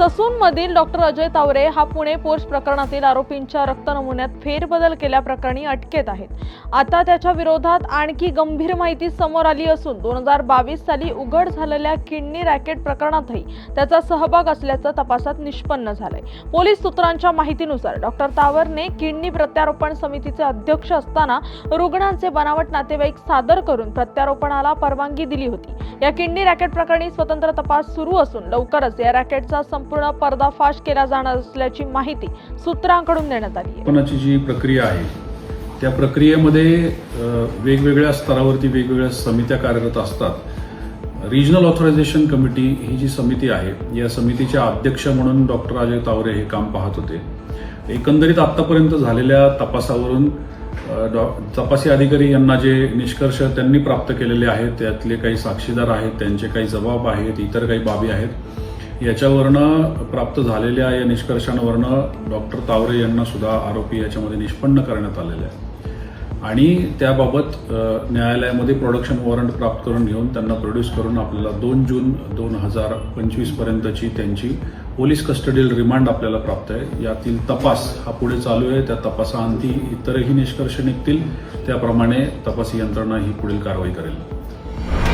ससूनमधील डॉक्टर अजय तावरे हा पुणे पोस्ट प्रकरणातील आरोपींच्या रक्त नमुन्यात फेरबदल केल्याप्रकरणी अटकेत आहेत. आता त्याच्या विरोधात आणखी गंभीर माहिती समोर आली असून दोन हजार बावीस साली उघड झालेल्या किडनी रॅकेट प्रकरणातही त्याचा सहभाग असल्याचं तपासात निष्पन्न झालंय. पोलीस सूत्रांच्या माहितीनुसार डॉक्टर तावरने किडनी प्रत्यारोपण समितीचे अध्यक्ष असताना रुग्णांचे बनावट नातेवाईक सादर करून प्रत्यारोपणाला परवानगी दिली होती. या किडनी रॅकेट प्रकरणी स्वतंत्र तपास सुरू असून लवकरच या रॅकेटचा संपूर्ण पर्दाफाश केला जाणार असल्याची माहिती सूत्रांकडून देण्यात आली कोणाची उत्पन्नाची जी प्रक्रिया आहे त्या प्रक्रियेमध्ये वेगवेगळ्या स्तरावरती वेगवेगळ्या समित्या कार्यरत असतात. रिजनल ऑथरायझेशन कमिटी ही जी समिती आहे या समितीच्या अध्यक्ष म्हणून डॉक्टर अजय तावरे हे काम पाहत होते. एकंदरीत आत्तापर्यंत झालेल्या तपासावरून डॉ- तपासी अधिकारी यांना जे निष्कर्ष त्यांनी प्राप्त केलेले आहेत त्यातले काही साक्षीदार आहेत त्यांचे काही जबाब आहेत इतर काही बाबी आहेत याच्यावरनं प्राप्त झालेल्या या निष्कर्षांवरनं डॉक्टर तावरे यांना सुद्धा आरोपी याच्यामध्ये निष्पन्न करण्यात आलेले आहे आणि त्याबाबत न्यायालयामध्ये प्रोडक्शन वॉरंट प्राप्त करून घेऊन त्यांना प्रोड्यूस करून आपल्याला दोन जून दोन हजार पंचवीसपर्यंतची त्यांची पोलीस कस्टडील रिमांड आपल्याला प्राप्त आहे. यातील तपास हा पुढे चालू आहे. त्या तपासाअंती इतरही निष्कर्ष निघतील. त्याप्रमाणे तपासी यंत्रणा ही पुढील कारवाई करेल.